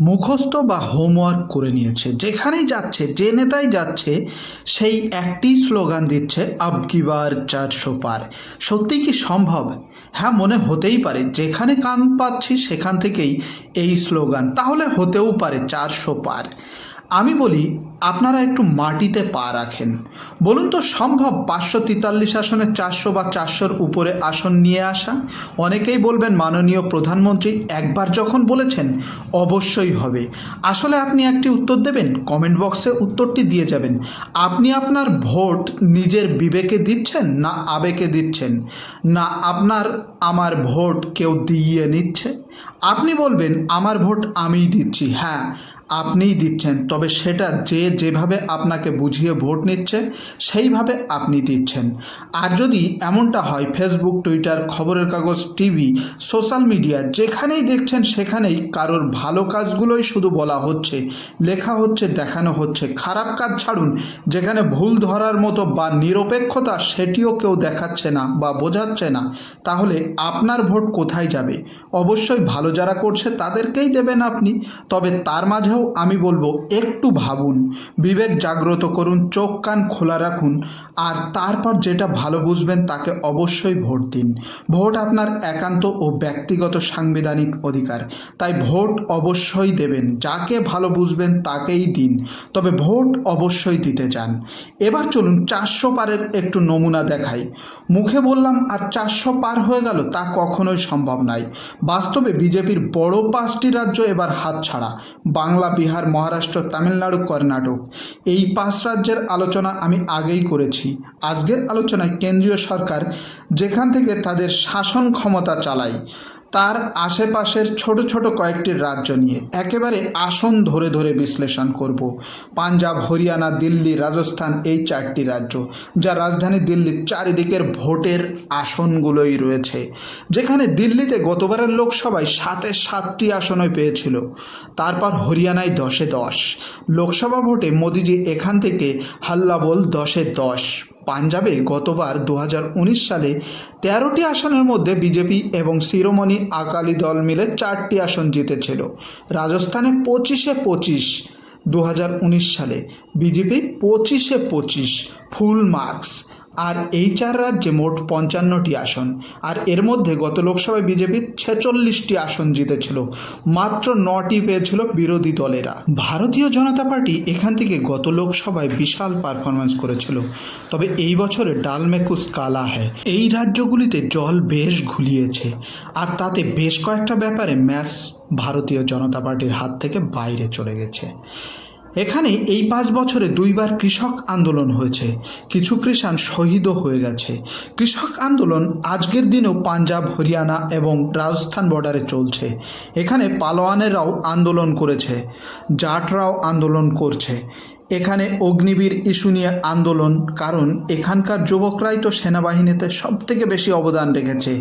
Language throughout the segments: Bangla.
মুখস্থ বা হোমওয়ার্ক করে নিয়েছে। যেখানেই যাচ্ছে, যে নেতাই যাচ্ছে, সেই একটি স্লোগান দিচ্ছে আবকিবার চারশো পার। সত্যিই কি সম্ভব? হ্যাঁ মনে হতেই পারে। যেখানে কান পাচ্ছি, সেখান থেকেই এই স্লোগান তাহলে হতেও পারে চারশো পার। আমি বলি, আপনারা একটু মাটিতে পা রাখেন। বলুন তো, সম্ভব পাঁচশো তেতাল্লিশ আসনে চারশো বা চারশোর উপরে আসন নিয়ে আসা? অনেকেই বলবেন, মাননীয় প্রধানমন্ত্রী একবার যখন বলেছেন, অবশ্যই হবে। আসলে আপনি একটি উত্তর দেবেন, কমেন্ট বক্সে উত্তরটি দিয়ে যাবেন। আপনি আপনার ভোট নিজের বিবেকে দিচ্ছেন না আবেগে দিচ্ছেন? না আপনার, আমার ভোট কেউ দিয়ে নিচ্ছে? আপনি বলবেন, আমার ভোট আমিই দিচ্ছি। হ্যাঁ আপনিই দিচ্ছেন, তবে সেটা যে যেভাবে আপনাকে বুঝিয়ে ভোট নিচ্ছে, সেইভাবে আপনি দিচ্ছেন। আর যদি এমনটা হয় ফেসবুক টুইটার খবরের কাগজ, টিভি, সোশ্যাল মিডিয়া, যেখানেই দেখছেন সেখানেই কারোর ভালো কাজগুলোই শুধু বলা হচ্ছে, লেখা হচ্ছে, দেখানো হচ্ছে। খারাপ কাজ ছাড়ুন, যেখানে ভুল ধরার মতো বা নিরপেক্ষতা সেটিও কেউ দেখাচ্ছে না বা বোঝাচ্ছে না, তাহলে আপনার ভোট কোথায় যাবে? অবশ্যই ভালো যারা করছে তাদেরকেই দেবেন আপনি, তবে তার মাঝেও আমি বলব, একটু ভাবুন, বিবেক জাগ্রত করুন, চোখ কান খোলা রাখুন, আর তারপর যেটা ভালো বুঝবেন তাকে অবশ্যই ভোট দিন। ভোট আপনার একান্ত ও ব্যক্তিগত সাংবিধানিক অধিকার, তাই ভোট অবশ্যই দেবেন, যাকে ভালো বুঝবেন তাকেই দিন, তবে ভোট অবশ্যই দিতে চান। এবার চলুন চারশো পারের একটু নমুনা দেখাই। মুখে বললাম, আর চারশো পার হয়ে গেল, তা কখনোই সম্ভব নয়। বাস্তবে বিজেপির বড় পাঁচটি রাজ্য এবার হাতছাড়া, বাংলা বিহার, মহারাষ্ট্র, তামিলনাড়ু, কর্ণাটক। এই পাঁচ রাজ্যের আলোচনা আমি আগেই করেছি। আজকের আলোচনায় কেন্দ্রীয় সরকার যেখান থেকে তাদের শাসন ক্ষমতা চালায় তার আশেপাশের ছোট ছোট কয়েকটি রাজ্য নিয়ে একেবারে আসন ধরে ধরে বিশ্লেষণ করব। পাঞ্জাব, হরিয়ানা, দিল্লি, রাজস্থান এই চারটি রাজ্য, যা রাজধানী দিল্লির চারিদিকের ভোটের আসনগুলোই রয়েছে, যেখানে দিল্লিতে গতবারের লোকসভায় সাতে সাতটি আসনই পেয়েছিল। তারপর হরিয়ানায় দশে দশ, লোকসভা ভোটে মোদিজি এখান থেকে হাল্লাবোল দশে দশ, পাঞ্জাবে গতবার দু হাজার উনিশ সালে তেরোটি আসনের মধ্যে বিজেপি এবং শিরোমণি আকালি দল মিলে চারটি আসন জিতেছিল। রাজস্থানে পঁচিশে পঁচিশ দু সালে, বিজেপি পঁচিশে পঁচিশ, ফুল মার্কস। আর এই চার রাজ্যে মোট পঞ্চান্নটি আসন। আর এর মধ্যে গত লোকসভায় বিজেপি ছেচল্লিশটি আসন জিতেছিল। মাত্র নটি পেয়েছিল বিরোধী দলেরা। ভারতীয় জনতা পার্টি এখান থেকে গত লোকসভায় বিশাল পারফরমেন্স করেছিল। তবে এই বছরে ডালমেকুস কালা হ্যায়। এই রাজ্যগুলিতে জল বেশ ঘুলিয়েছে। আর তাতে বেশ কয়েকটা ব্যাপারে ম্যাচ ভারতীয় জনতা পার্টির হাত থেকে বাইরে চলে গেছে। এখানে এই পাঁচ বছরে দুইবার কৃষক আন্দোলন হয়েছে। কিছু কৃষাণ শহীদও হয়ে গেছে। কৃষক আন্দোলন আজকের দিনেও পাঞ্জাব, হরিয়ানা এবং রাজস্থান বর্ডারে চলছে। এখানে পালোয়ানেরাও আন্দোলন করেছে। জাটরাও আন্দোলন করছে। এখানে অগ্নিবীর ইস্যু নিয়ে আন্দোলন, কারণ এখানকার যুবকরাই তো সেনাবাহিনীতে সব থেকে বেশি অবদান রেখেছে।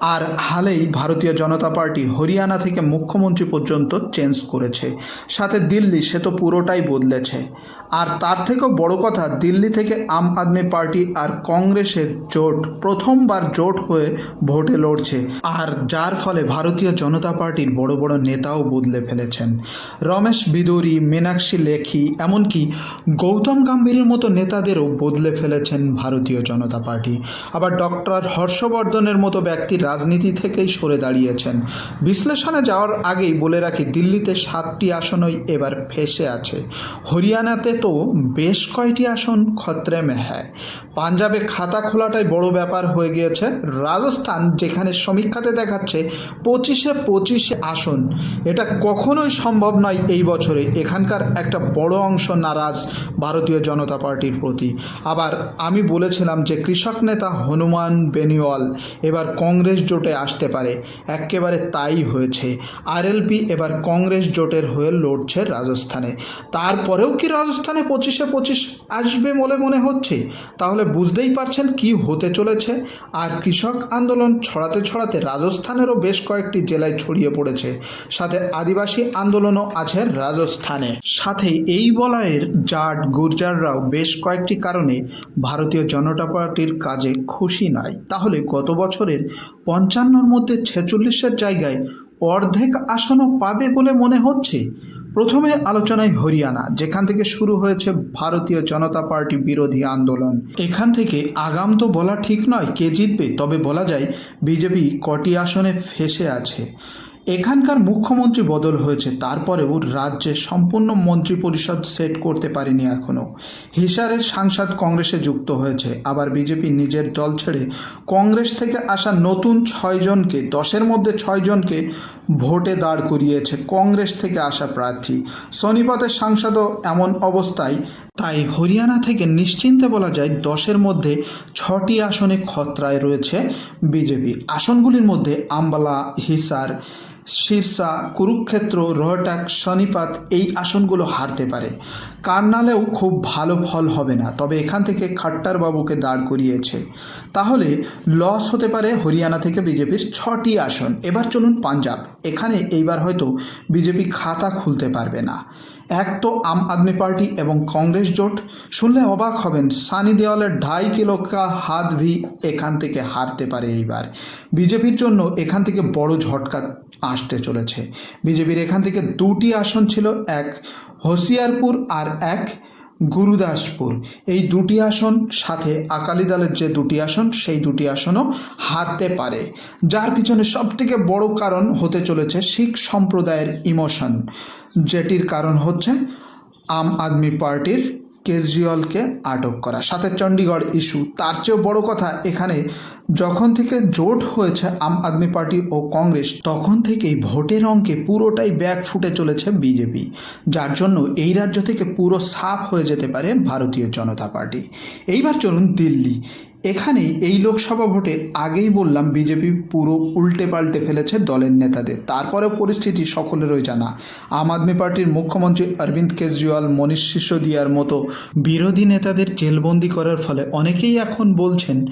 আর হালেই ভারতীয় জনতা পার্টি হরিয়ানা থেকে মুখ্যমন্ত্রী পর্যন্ত চেঞ্জ করেছে। সাথে দিল্লি সে তো পুরোটাই বদলেছে। আর তার থেকেও বড় কথা, দিল্লি থেকে আম আদমি পার্টি আর কংগ্রেসের জোট প্রথমবার জোট হয়ে ভোটে লড়ছে। আর যার ফলে ভারতীয় জনতা পার্টির বড় বড় নেতাও বদলে ফেলেছেন। রমেশ বিদুরি, মীনাক্ষী লেখি, এমনকি গৌতম গম্ভীরের মতো নেতাদেরও বদলে ফেলেছেন ভারতীয় জনতা পার্টি। আবার ডক্টর হর্ষবর্ধনের মতো ব্যক্তি রাজনীতি থেকেই সরে দাঁড়িয়েছেন। বিশ্লেষণে যাওয়ার আগেই বলে রাখি, দিল্লিতে সাতটি আসনই এবার ফেসে আছে। হরিয়ানাতে তো বেশ কয়টি আসন খতরে মে হ্যায় পাঞ্জাবে খাতা খোলাটাই বড় ব্যাপার হয়ে গিয়েছে। রাজস্থান, যেখানে সমীক্ষাতে দেখাচ্ছে পঁচিশে পঁচিশে আসন। এটা কখনোই সম্ভব নয় এই বছরে। এখানকার একটা বড় অংশ নারাজ ভারতীয় জনতা পার্টির প্রতি। আবার আমি বলেছিলাম যে কৃষক নেতা হনুমান বেনিওয়াল, এবার কংগ্রেস জোটে আসতে পারে একেবারে তাই হয়েছে। আরএলপি এবার কংগ্রেস জোটের হয়ে লড়ছে রাজস্থানে। তারপরেও কি রাজস্থানে পঁচিশে পঁচিশ আসবে বলে মনে হচ্ছে? তাহলে বুঝতেই পারছেন কি হতে চলেছে। আর কৃষক আন্দোলন ছড়াতে ছড়াতে রাজস্থানেরও বেশ কয়েকটি জেলায় ছড়িয়ে পড়েছে। সাথে আদিবাসী আন্দোলনও আছে রাজস্থানে। সাথে এই বলয়ের জাট গুর্জাররাও বেশ কয়েকটি কারণে ভারতীয় জনতা পার্টির কাজে খুশি নয় তাহলে গত বছরের পঞ্চান্নর মধ্যে ছেচল্লিশের জায়গায় অর্ধেক আসনও পাবে বলে মনে হচ্ছে। প্রথমে আলোচনায় হরিয়ানা, যেখান থেকে শুরু হয়েছে ভারতীয় জনতা পার্টি বিরোধী আন্দোলন। এখান থেকে আগাম তো বলা ঠিক নয় কে জিতবে, তবে বলা যায় বিজেপি কটি আসনে ফেসে আছে। এখানকার মুখ্যমন্ত্রী বদল হয়েছে, তারপরেও রাজ্যে সম্পূর্ণ মন্ত্রী পরিষদ সেট করতে পারেনি এখনও হিসারের সাংসদ কংগ্রেসে যুক্ত হয়েছে, আবার বিজেপি নিজের দল ছেড়ে কংগ্রেস থেকে আসা নতুন ছয়জনকে দশের মধ্যে ছয়জনকে ভোটে দাঁড় করিয়েছে কংগ্রেস থেকে আসা প্রার্থী। সোনিপতের সাংসদও এমন অবস্থায়। তাই হরিয়ানা থেকে নিশ্চিন্তে বলা যায়, দশের মধ্যে ছটি আসনে খতরায় রয়েছে বিজেপি। আসনগুলির মধ্যে আম্বালা, হিসার সিরসা কুরুক্ষেত্র, রোহটাক, শনিপাত এই আসনগুলো হারতে পারে। কার্নালেও খুব ভালো ফল হবে না, তবে এখান থেকে খাট্টার বাবুকে দাঁড় করিয়েছে। তাহলে লস হতে পারে হরিয়ানা থেকে বিজেপির ছটি আসন। এবার চলুন পাঞ্জাব। এখানে এইবার হয়তো বিজেপি খাতা খুলতে পারবে না। এক তো আম আদমি পার্টি এবং কংগ্রেস জোট। শুনলে অবাক হবেন, সানি দেওয়ালের ঢাই কিলো কা হাত ভি এখান থেকে হারতে পারে এইবার। বিজেপির জন্য এখান থেকে বড় ঝটকা আসতে চলেছে। বিজেপির এখান থেকে দুটি আসন ছিল, এক হোসিয়ারপুর আর এক গুরুদাসপুর। এই দুটি আসন সাথে আকালি দলের যে দুটি আসন, সেই দুটি আসনও হারতে পারে। যার পিছনে সবথেকে বড় কারণ হতে চলেছে শিখ সম্প্রদায়ের ইমোশন, যেটির কারণ হচ্ছে আম আদমি পার্টির কেজরিওয়ালকে আটক করা। সাথে চণ্ডীগড় ইস্যু। তার চেয়েও বড় কথা, এখানে যখন থেকে জোট হয়েছে আম আদমি পার্টি ও কংগ্রেস, তখন থেকেই ভোটের অঙ্কে পুরোটাই ব্যাক ফুটে চলেছে বিজেপি। যার জন্য এই রাজ্য থেকে পুরো সাফ হয়ে যেতে পারে ভারতীয় জনতা পার্টি। এইবার চলুন দিল্লি। এখানে এই লোকসভা ভোটে আগেই বললাম, বিজেপি পুরো উল্টে পাল্টে ফেলেছে দলের নেতাদের। তারপরেও পরিস্থিতি সকলেরই জানা। আম আদমি পার্টির মুখ্যমন্ত্রী অরবিন্দ কেজরিওয়াল, মনীষ সিসোদিয়ার মতো বিরোধী নেতাদের জেলবন্দি করার ফলে অনেকেই এখন বলছেন,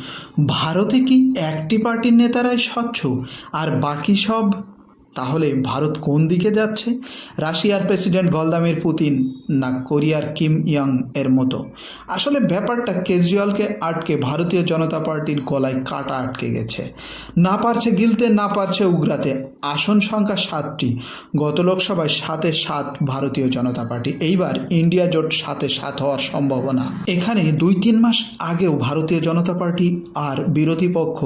ভারতে কি একটি পার্টির নেতারাই স্বচ্ছ? আর বাকি সব তাহলে ভারত কোন দিকে যাচ্ছে? রাশিয়ার প্রেসিডেন্ট ভলদামির পুতিন না কোরিয়ার কিম ইয়ং এর মতো? আসলে ব্যাপারটা কেজরিওয়ালকে আটকে ভারতীয় জনতা পার্টির গলায় কাটা আটকে গেছে। না পারছে গিলতে, না পারছে উগরাতে। আসন সংখ্যা সাতটি। গত লোকসভায় সাতে সাত ভারতীয় জনতা পার্টি। এইবার ইন্ডিয়া জোট সাতে সাত হওয়ার সম্ভাবনা। এখানে দুই তিন মাস আগেও ভারতীয় জনতা পার্টি আর বিরোধী পক্ষ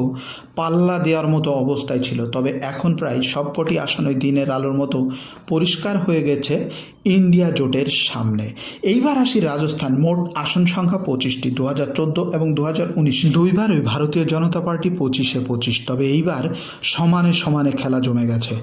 পাল্লা দেওয়ার মতো অবস্থায় ছিল। তবে এখন প্রায় সবকটি আসনে দিনের আলোর মতো পরিষ্কার হয়ে গেছে ইন্ডিয়া জোটের সামনে। এইবার আসি রাজস্থান। মোট আসন সংখ্যা পঁচিশটি দু হাজার চোদ্দ এবং দু হাজার উনিশ। দুইবারই ভারতীয় জনতা পার্টি পঁচিশে পঁচিশ, তবে এইবার সমানে সমানে খেলা জমে গেছে।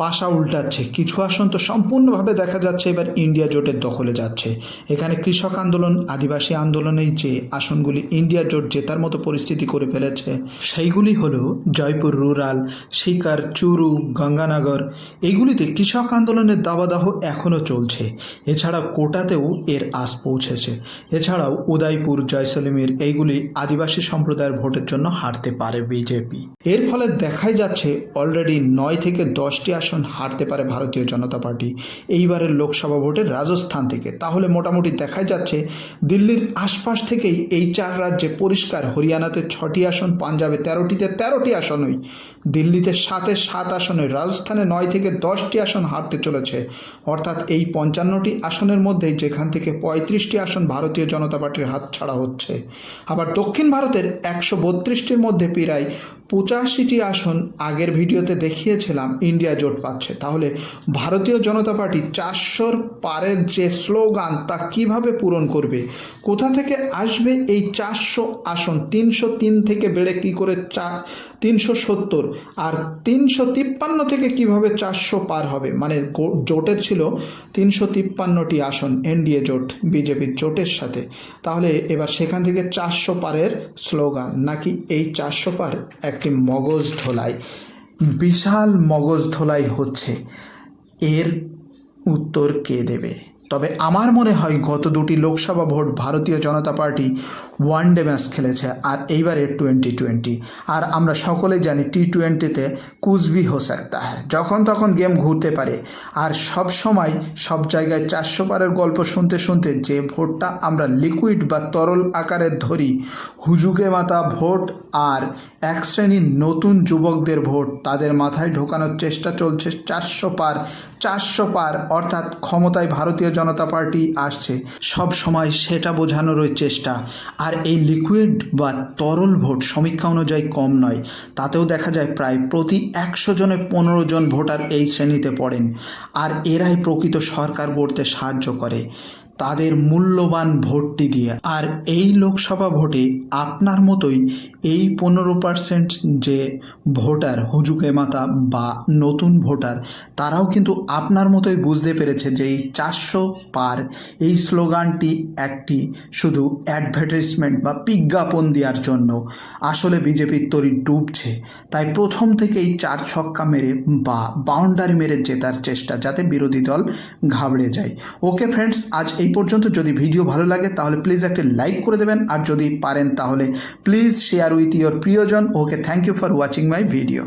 পাশা উল্টাচ্ছে। কিছু আসন তো সম্পূর্ণভাবে দেখা যাচ্ছে এবার ইন্ডিয়া জোটের দখলে যাচ্ছে। এখানে কৃষক আন্দোলন, আদিবাসী আন্দোলনেই যে আসনগুলি ইন্ডিয়া জোট জেতার মতো পরিস্থিতি করে ফেলেছে, সেইগুলি হলো জয়পুর রুরাল, শিকার, চুরু, গঙ্গানগর। এইগুলিতে কৃষক আন্দোলনের দাবাদাহ এখনও চলছে। এছাড়া কোটাতেও এর আস পৌঁছেছে। এছাড়াও উদয়পুর, জয়সলমীর এইগুলি আদিবাসী সম্প্রদায়ের ভোটের জন্য হারতে পারে বিজেপি। এর ফলে দেখাই যাচ্ছে অলরেডি নয় থেকে দশটি আসন হারতে পারে ভারতীয় জনতা পার্টি। এইবারের লোকসভা ভোটের রাজস্থান থেকে। তাহলে মোটামুটি দেখাই যাচ্ছে, দিল্লির আশপাশ থেকেই এই চার রাজ্যে পরিষ্কার। হরিয়ানাতে ছটি আসন, পাঞ্জাবে তেরোটিতে তেরোটি আসনই। দিল্লিতে সাতে সাত আসনে রাজস্থানে নয় থেকে দশটি আসন হারতে চলেছে। অর্থাৎ এই পঞ্চান্নটি আসনের মধ্যে যেখান থেকে পঁয়ত্রিশটি আসন ভারতীয় জনতা পার্টির হাত ছাড়া হচ্ছে। আবার দক্ষিণ ভারতের একশো বত্রিশটির মধ্যে প্রায় পঁচাশিটি আসন আগের ভিডিওতে দেখিয়েছিলাম, ইন্ডিয়া জোট পাচ্ছে। তাহলে ভারতীয় জনতা পার্টি চারশোর পারের যে স্লোগান, তা কীভাবে পূরণ করবে? কোথা থেকে আসবে এই চারশো আসন? তিনশো তিন থেকে বেড়ে কী করে চা তিনশো সত্তর। আর তিনশো তিপ্পান্ন থেকে কীভাবে চারশো পার হবে? মানে জোটের ছিল তিনশো তিপ্পান্নটি আসন, এনডিএ জোট বিজেপির জোটের সাথে। তাহলে এবার সেখান থেকে চারশো পারের স্লোগান, নাকি এই চারশো পার একটি মগজ ধোলাই? বিশাল মগজ ধোলাই হচ্ছে। এর উত্তর কে দেবে? তবে আমার মনে হয় গত দুটি Lok Sabha vote Bharatiya Janata Party one day match খেলেছে, আর এইবারে টোয়েন্টি টোয়েন্টি। আর আমরা সকলে জানি টি টোয়েন্টিতে কুচবি হো সাকতা হ্যাঁ যখন তখন গেম ঘুরতে পারে। আর সব সময় সব জায়গায় চারশো পারের গল্প শুনতে শুনতে যে ভোটটা আমরা লিকুইড বা তরল আকারে ধরি, হুজুগে মাতা ভোট আর এক শ্রেণির নতুন যুবকদের ভোট। তাদের মাথায় ঢোকানোর চেষ্টা চলছে চারশো পার চারশো পার, অর্থাৎ ক্ষমতায় ভারতীয় জনতা পার্টি আসছে। সব সময় সেটা বোঝানোরই চেষ্টা। আর এই লিকুইড বা তরল ভোট সমীক্ষা অনুযায়ী কম নয়। তাতেও দেখা যায় প্রায় প্রতি একশো জনে পনেরো জন ভোটার এই শ্রেণীতে পড়েন। আর এরাই প্রকৃত সরকার গড়তে সাহায্য করে। তাদের মূল্যবান ভোটটি দিয়ে। আর এই লোকসভা ভোটে আপনার মতোই এই পনেরো পার্সেন্ট যে ভোটার হুজুকে মাতা বা নতুন ভোটার, তারাও কিন্তু আপনার মতোই বুঝতে পেরেছে যে এই চারশো পার এই স্লোগানটি একটি শুধু অ্যাডভার্টাইজমেন্ট বা বিজ্ঞাপন দেওয়ার জন্য। আসলে বিজেপির তরি ডুবছে। তাই প্রথম থেকেই চার ছক্কা মেরে বা বাউন্ডারি মেরে জেতার চেষ্টা যাতে বিরোধী দল ঘাবড়ে যায়। ওকে ফ্রেন্ডস আজ এই পর্যন্ত যদি ভিডিও ভালো লাগে, তাহলে প্লিজ একটি লাইক করে দেবেন। আর যদি পারেন, তাহলে প্লিজ শেয়ার উইথ ইয়োর প্রিয়জন। Okay thank you for watching my video